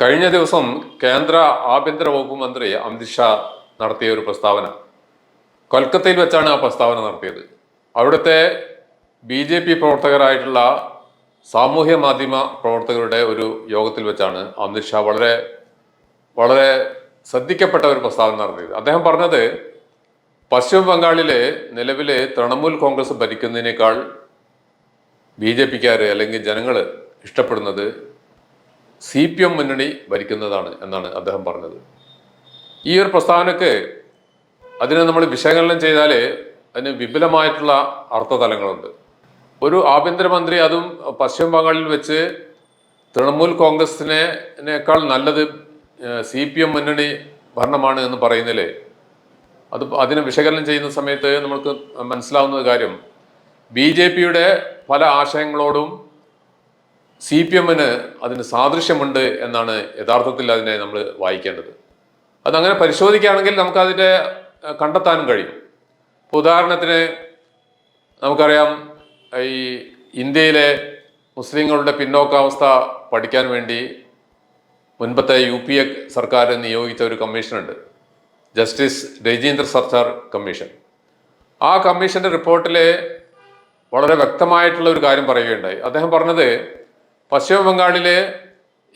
കഴിഞ്ഞ ദിവസം കേന്ദ്ര ആഭ്യന്തര വകുപ്പ് മന്ത്രി അമിത്ഷാ നടത്തിയ ഒരു പ്രസ്താവന. കൊൽക്കത്തയിൽ വെച്ചാണ് ആ പ്രസ്താവന നടത്തിയത്. അവിടുത്തെ ബി ജെ പി പ്രവർത്തകരായിട്ടുള്ള സാമൂഹ്യ മാധ്യമ പ്രവർത്തകരുടെ ഒരു യോഗത്തിൽ വെച്ചാണ് അമിത്ഷാ വളരെ വളരെ ശ്രദ്ധിക്കപ്പെട്ട ഒരു പ്രസ്താവന നടത്തിയത്. അദ്ദേഹം പറഞ്ഞത് പശ്ചിമ ബംഗാളിലെ നിലവിലെ തൃണമൂൽ കോൺഗ്രസ് ഭരിക്കുന്നതിനേക്കാൾ ബി ജെ പിക്കാർ അല്ലെങ്കിൽ ജനങ്ങൾ ഇഷ്ടപ്പെടുന്നത് സി പി എം മുന്നണി ഭരിക്കുന്നതാണ് എന്നാണ് അദ്ദേഹം പറഞ്ഞത്. ഈ ഒരു പ്രസ്താവനക്ക് അതിനെ നമ്മൾ വിശകലനം ചെയ്താൽ അതിന് വിപുലമായിട്ടുള്ള അർത്ഥതലങ്ങളുണ്ട്. ഒരു ആഭ്യന്തരമന്ത്രി അതും പശ്ചിമ ബംഗാളിൽ വെച്ച് തൃണമൂൽ കോൺഗ്രസിനേക്കാൾ നല്ലത് സി പി എം മുന്നണി ഭരണമാണ് എന്ന് പറയുന്നതിൽ അത് അതിനെ വിശകലനം ചെയ്യുന്ന സമയത്ത് നമുക്ക് മനസ്സിലാവുന്ന കാര്യം. ബി ജെ പിയുടെ പല ആശയങ്ങളോടും സി പി എമ്മിന് അതിന് സാദൃശ്യമുണ്ട് എന്നാണ് യഥാർത്ഥത്തിൽ അതിനെ നമ്മൾ വായിക്കേണ്ടത്. അതങ്ങനെ പരിശോധിക്കുകയാണെങ്കിൽ നമുക്കതിന്റെ കണ്ടെത്താനും കഴിയും. ഉദാഹരണത്തിന് നമുക്കറിയാം ഈ ഇന്ത്യയിലെ മുസ്ലിങ്ങളുടെ പിന്നോക്കാവസ്ഥ പഠിക്കാൻ വേണ്ടി മുൻപത്തെ യു പി എ സർക്കാർ നിയോഗിച്ച ഒരു കമ്മീഷനുണ്ട്. ജസ്റ്റിസ് രജീന്ദ്ര സർക്കാർ കമ്മീഷൻ. ആ കമ്മീഷന്റെ റിപ്പോർട്ടിലെ വളരെ വ്യക്തമായിട്ടുള്ള ഒരു കാര്യം പറയുകയുണ്ടായി. അദ്ദേഹം പറഞ്ഞത് പശ്ചിമ ബംഗാളിലെ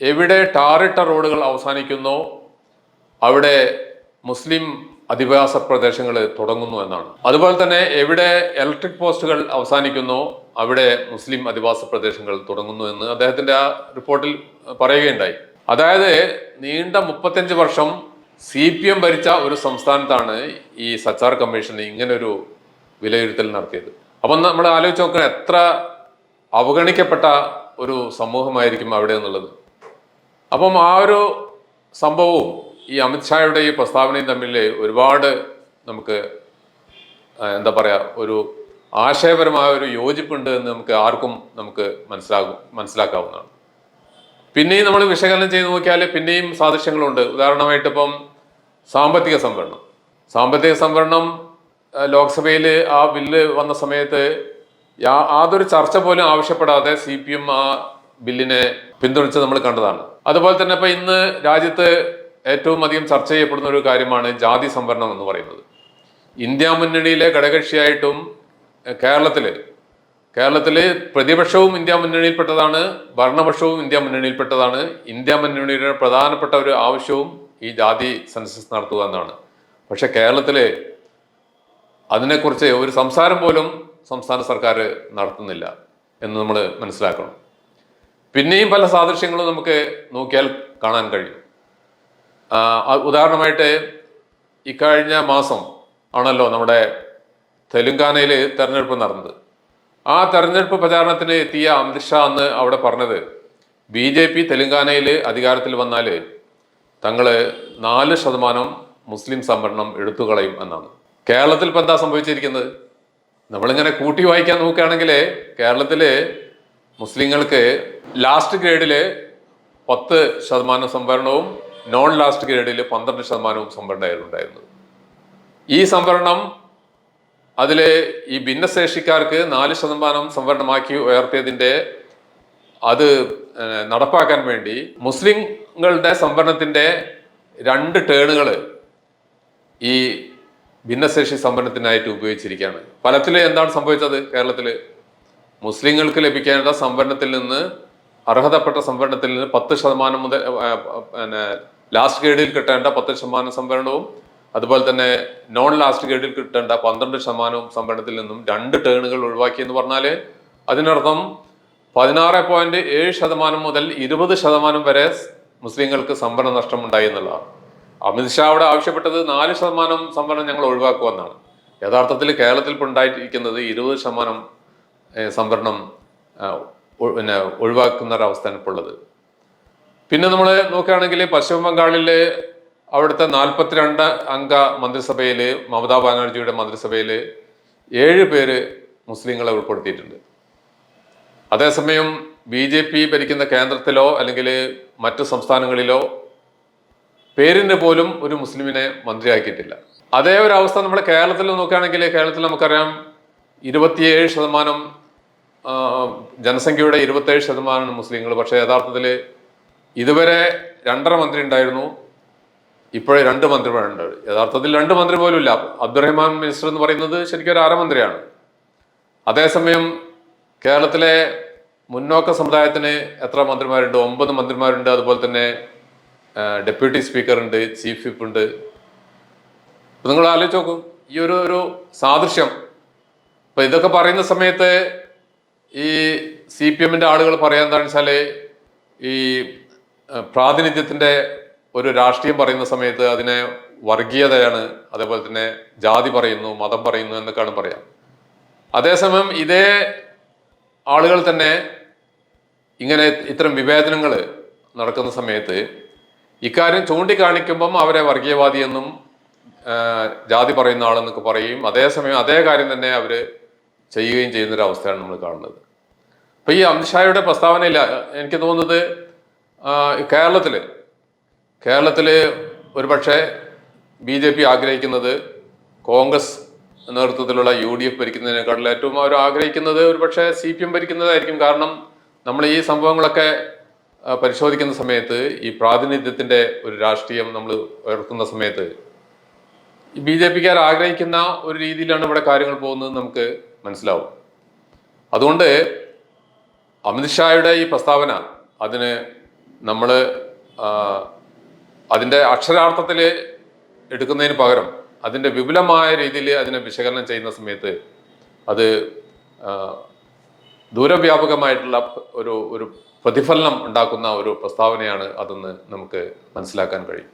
എവിടെ ടാറിട്ട റോഡുകൾ അവസാനിക്കുന്നു അവിടെ മുസ്ലിം അധിവാസ പ്രദേശങ്ങൾ തുടങ്ങുന്നു എന്നാണ്. അതുപോലെ തന്നെ എവിടെ ഇലക്ട്രിക് പോസ്റ്റുകൾ അവസാനിക്കുന്നു അവിടെ മുസ്ലിം അധിവാസ പ്രദേശങ്ങൾ തുടങ്ങുന്നു എന്ന് അദ്ദേഹത്തിന്റെ ആ റിപ്പോർട്ടിൽ പറയുകയുണ്ടായി. അതായത് നീണ്ട മുപ്പത്തഞ്ച് വർഷം സി പി എം ഭരിച്ച ഒരു സംസ്ഥാനത്താണ് ഈ സച്ചാർ കമ്മീഷൻ ഇങ്ങനൊരു വിലയിരുത്തൽ നടത്തിയത്. അപ്പം നമ്മൾ ആലോചിച്ച് നോക്കണം എത്ര അവഗണിക്കപ്പെട്ട ഒരു സമൂഹമായിരിക്കും അവിടെ എന്നുള്ളത്. അപ്പം ആ ഒരു സംഭവവും ഈ അമിത്ഷായുടെ ഈ പ്രസ്താവനയും തമ്മിൽ ഒരുപാട് നമുക്ക് എന്താ പറയുക ഒരു ആശയപരമായ ഒരു യോജിപ്പുണ്ട് എന്ന് നമുക്ക് ആർക്കും നമുക്ക് മനസ്സിലാകും മനസ്സിലാക്കാവുന്നതാണ്. പിന്നെയും നമ്മൾ വിശകലനം ചെയ്ത് നോക്കിയാൽ പിന്നെയും സാദൃശ്യങ്ങളുണ്ട്. ഉദാഹരണമായിട്ട് ഇപ്പം സാമ്പത്തിക സംവരണം. സാമ്പത്തിക സംവരണം ലോക്സഭയിൽ ആ ബില്ല് വന്ന സമയത്ത് യാതൊരു ചർച്ച പോലും ആവശ്യപ്പെടാതെ സി പി എം ആ ബില്ലിനെ പിന്തുണച്ച് നമ്മൾ കണ്ടതാണ്. അതുപോലെ തന്നെ ഇപ്പൊ ഇന്ന് രാജ്യത്ത് ഏറ്റവും അധികം ചർച്ച ചെയ്യപ്പെടുന്ന ഒരു കാര്യമാണ് ജാതി സംവരണം എന്ന് പറയുന്നത്. ഇന്ത്യ മുന്നണിയിലെ ഘടകക്ഷിയായിട്ടും കേരളത്തിൽ കേരളത്തിൽ പ്രതിപക്ഷവും ഇന്ത്യ മുന്നണിയിൽപ്പെട്ടതാണ് ഭരണപക്ഷവും ഇന്ത്യ മുന്നണിയിൽപ്പെട്ടതാണ്. ഇന്ത്യ മുന്നണിയുടെ പ്രധാനപ്പെട്ട ഒരു ആവശ്യവും ഈ ജാതി സെൻസസ് നടത്തുക എന്നാണ് പക്ഷെ കേരളത്തിലെ അതിനെക്കുറിച്ച് ഒരു സംസാരം പോലും സംസ്ഥാന സർക്കാർ നടത്തുന്നില്ല എന്ന് നമ്മൾ മനസ്സിലാക്കണം. പിന്നെയും പല സാദൃശ്യങ്ങളും നമുക്ക് നോക്കിയാൽ കാണാൻ കഴിയും. ഉദാഹരണമായിട്ട് ഇക്കഴിഞ്ഞ മാസം ആണല്ലോ നമ്മുടെ തെലുങ്കാനയിൽ തെരഞ്ഞെടുപ്പ് നടന്നത്. ആ തെരഞ്ഞെടുപ്പ് പ്രചാരണത്തിന് എത്തിയ അമിത്ഷാ അന്ന് അവിടെ പറഞ്ഞത് ബി ജെ പി തെലുങ്കാനയിൽ അധികാരത്തിൽ വന്നാൽ തങ്ങൾ നാല് ശതമാനം മുസ്ലിം സംവരണം എടുത്തുകളയും എന്നാണ്. കേരളത്തിൽ ഇപ്പം എന്താ സംഭവിച്ചിരിക്കുന്നത്? നമ്മളിങ്ങനെ കൂട്ടി വായിക്കാൻ നോക്കുകയാണെങ്കിൽ കേരളത്തിൽ മുസ്ലിങ്ങൾക്ക് ലാസ്റ്റ് ഗ്രേഡിൽ പത്ത് ശതമാനം സംവരണവും നോൺ ലാസ്റ്റ് ഗ്രേഡിൽ പന്ത്രണ്ട് ശതമാനവും സംവരണമായിരുന്നു ഉണ്ടായിരുന്നത് ഈ സംവരണം അതിൽ ഈ ഭിന്നശേഷിക്കാർക്ക് നാല് ശതമാനം സംവരണമാക്കി ഉയർത്തിയതിന്റെ അത് നടപ്പാക്കാൻ വേണ്ടി മുസ്ലിങ്ങളുടെ സംവരണത്തിന്റെ രണ്ട് ടേണുകൾ ഈ ഭിന്നശേഷി സംവരണത്തിനായിട്ട് ഉപയോഗിച്ചിരിക്കുകയാണ്. ഫലത്തിൽ എന്താണ് സംഭവിച്ചത് കേരളത്തിൽ മുസ്ലിങ്ങൾക്ക് ലഭിക്കേണ്ട സംവരണത്തിൽ നിന്ന് അർഹതപ്പെട്ട സംവരണത്തിൽ നിന്ന് പത്ത് ശതമാനം മുതൽ പിന്നെ ലാസ്റ്റ് ഗ്രേഡിൽ കിട്ടേണ്ട പത്ത് ശതമാനം സംവരണവും അതുപോലെ തന്നെ നോൺ ലാസ്റ്റ് ഗ്രേഡിൽ കിട്ടേണ്ട പന്ത്രണ്ട് ശതമാനവും സംവരണത്തിൽ നിന്നും രണ്ട് ടേണുകൾ ഒഴിവാക്കി എന്ന് പറഞ്ഞാൽ അതിനർത്ഥം പതിനാറ് പോയിന്റ് ഏഴ് ശതമാനം മുതൽ ഇരുപത് ശതമാനം വരെ മുസ്ലിങ്ങൾക്ക് സംവരണ നഷ്ടം ഉണ്ടായി എന്നുള്ളതാണ്. അമിത്ഷാ അവിടെ ആവശ്യപ്പെട്ടത് നാല് ശതമാനം സംവരണം ഞങ്ങൾ ഒഴിവാക്കുമെന്നാണ്. യഥാർത്ഥത്തിൽ കേരളത്തിൽ ഇപ്പോൾ ഉണ്ടായിരിക്കുന്നത് ഇരുപത് ശതമാനം സംവരണം പിന്നെ ഒഴിവാക്കുന്ന ഒരവസ്ഥയാണ് ഇപ്പോൾ ഉള്ളത് പിന്നെ നമ്മൾ നോക്കുകയാണെങ്കിൽ പശ്ചിമ ബംഗാളിലെ അവിടുത്തെ നാൽപ്പത്തിരണ്ട് അംഗ മന്ത്രിസഭയിൽ മമതാ ബാനർജിയുടെ മന്ത്രിസഭയിൽ ഏഴ് പേര് മുസ്ലിങ്ങളെ ഉൾപ്പെടുത്തിയിട്ടുണ്ട്. അതേസമയം ബി ജെ പി ഭരിക്കുന്ന കേന്ദ്രത്തിലോ അല്ലെങ്കിൽ മറ്റു സംസ്ഥാനങ്ങളിലോ പേരിന് പോലും ഒരു മുസ്ലിമിനെ മന്ത്രിയാക്കിയിട്ടില്ല. അതേ ഒരു അവസ്ഥ നമ്മൾ കേരളത്തിൽ നോക്കുകയാണെങ്കിൽ കേരളത്തിൽ നമുക്കറിയാം ഇരുപത്തിയേഴ് ശതമാനം ജനസംഖ്യയുടെ ഇരുപത്തേഴ് ശതമാനമാണ് മുസ്ലിങ്ങൾ. പക്ഷേ യഥാർത്ഥത്തിൽ ഇതുവരെ രണ്ടര മന്ത്രി ഉണ്ടായിരുന്നു. ഇപ്പോഴേ രണ്ട് മന്ത്രിമാരുണ്ട്. യഥാർത്ഥത്തിൽ രണ്ട് മന്ത്രി പോലും ഇല്ല അബ്ദുറഹ്മാൻ മിനിസ്റ്റർ എന്ന് പറയുന്നത് ശരിക്കും ഒരു അരമന്ത്രിയാണ്. അതേസമയം കേരളത്തിലെ മുന്നോക്ക സമുദായത്തിന് എത്ര മന്ത്രിമാരുണ്ട്? ഒമ്പത് മന്ത്രിമാരുണ്ട്. അതുപോലെ തന്നെ ഡെപ്യൂട്ടി സ്പീക്കർ ഉണ്ട് ചീഫ് വിപ്പ് ഉണ്ട് അപ്പൊ നിങ്ങൾ ആലോചിച്ച് നോക്കും ഈ ഒരു ഒരു സാദൃശ്യം. അപ്പൊ ഇതൊക്കെ പറയുന്ന സമയത്ത് ഈ സി പി എമ്മിന്റെ ആളുകൾ പറയാൻ എന്താണെന്ന് വെച്ചാൽ ഈ പ്രാതിനിധ്യത്തിന്റെ ഒരു രാഷ്ട്രീയം പറയുന്ന സമയത്ത് അതിനെ വർഗീയതയാണ് അതേപോലെ തന്നെ ജാതി പറയുന്നു മതം പറയുന്നു എന്നൊക്കെയാണ് പറയാം. അതേസമയം ഇതേ ആളുകൾ തന്നെ ഇങ്ങനെ ഇത്തരം വിവേചനങ്ങൾ നടക്കുന്ന സമയത്ത് ഇക്കാര്യം ചൂണ്ടിക്കാണിക്കുമ്പം അവരെ വർഗീയവാദി എന്നും ജാതി പറയുന്ന ആളെന്നൊക്കെ പറയും. അതേസമയം അതേ കാര്യം തന്നെ അവർ ചെയ്യുകയും ചെയ്യുന്ന ഒരു അവസ്ഥയാണ് നമ്മൾ കാണുന്നത്. അപ്പൊ ഈ അമിത്ഷായുടെ പ്രസ്താവനയില്ല എനിക്ക് തോന്നുന്നത് കേരളത്തിൽ കേരളത്തിൽ ഒരുപക്ഷെ ബി ജെ പി ആഗ്രഹിക്കുന്നത് കോൺഗ്രസ് നേതൃത്വത്തിലുള്ള യു ഡി എഫ് ഭരിക്കുന്നതിനേക്കാളും ഏറ്റവും അവർ ആഗ്രഹിക്കുന്നത് ഒരുപക്ഷെ സി പി എം ഭരിക്കുന്നതായിരിക്കും. കാരണം നമ്മൾ ഈ സംഭവങ്ങളൊക്കെ പരിശോധിക്കുന്ന സമയത്ത് ഈ പ്രാതിനിധ്യത്തിന്റെ ഒരു രാഷ്ട്രീയം നമ്മൾ ഉയർത്തുന്ന സമയത്ത് ബി ജെ പിക്കാർ ആഗ്രഹിക്കുന്ന ഒരു രീതിയിലാണ് ഇവിടെ കാര്യങ്ങൾ പോകുന്നത് നമുക്ക് മനസ്സിലാവും. അതുകൊണ്ട് അമിത്ഷായുടെ ഈ പ്രസ്താവന അതിന് നമ്മൾ അതിന്റെ അക്ഷരാർത്ഥത്തിൽ എടുക്കുന്നതിന് പകരം അതിന്റെ വിപുലമായ രീതിയിൽ അതിനെ വിശകലനം ചെയ്യുന്ന സമയത്ത് അത് ദൂരവ്യാപകമായിട്ടുള്ള ഒരു ഒരു പ്രതിഫലനം ഉണ്ടാക്കുന്ന ഒരു പ്രസ്താവനയാണ് അതെന്ന് നമുക്ക് മനസ്സിലാക്കാൻ കഴിയും.